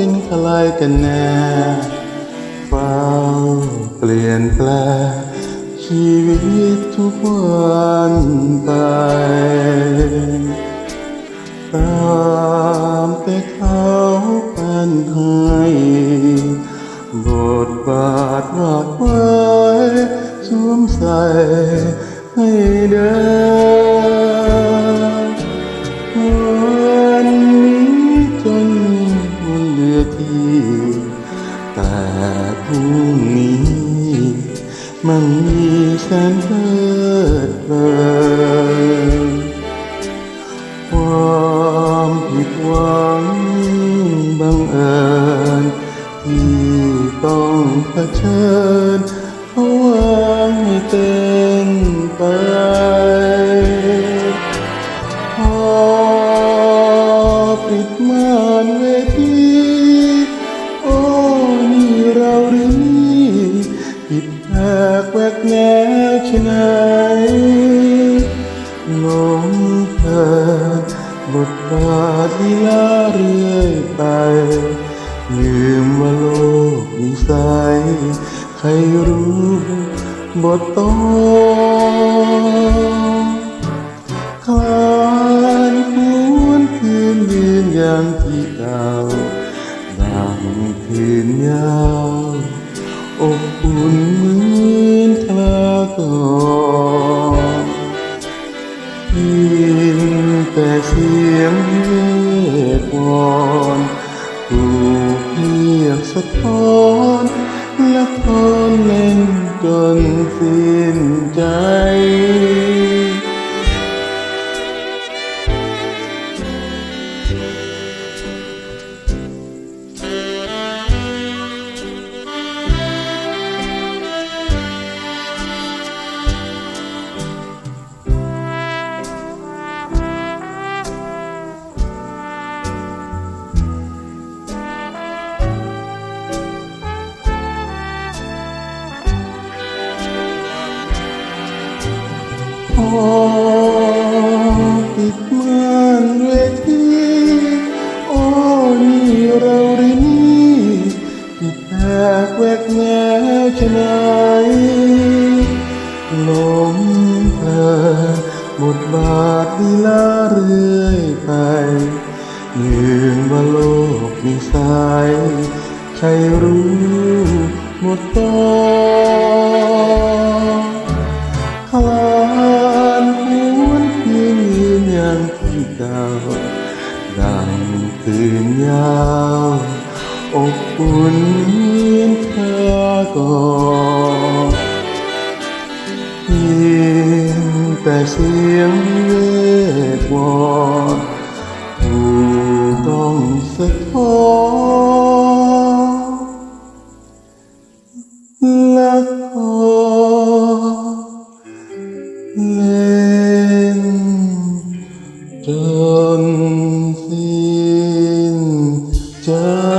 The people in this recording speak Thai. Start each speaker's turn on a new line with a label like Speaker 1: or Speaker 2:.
Speaker 1: เป็นใครกันแน่เฝ้าเปลี่ยนแปลงชีวิตทุกวันไปตามแต่เขาเป็นให้บทบาทวา พรุ่งนี้มันมีแสนเพลิดเลินความผิดหวังบังเอิญที่ต้องเผชิญ ชะไหนหลงเพลินบทบาทลีลาเรื่อยไป ลืมว่าโลกมีสายใครรู้บทต้อคลานหวนคืนยืนอย่างที่เก่าดังคืนยาวอบอุ่นเมือ นคลาก่อนแต่เสียงเวทวอนถูกเรียกสะท้อนและทอนเล่นจนสิ้นใจ พอปิดม่านเวทีโอ้นี่เราหรือนี่ผิดแปลกแหวกแนวชะไหลมเพลินบทบาทลีลาเรื่อยไปยืนว่าโลกมีสายใครรู้หมดต้อง งคืนยาวอบอุ่นเหมือนเธอก่ Just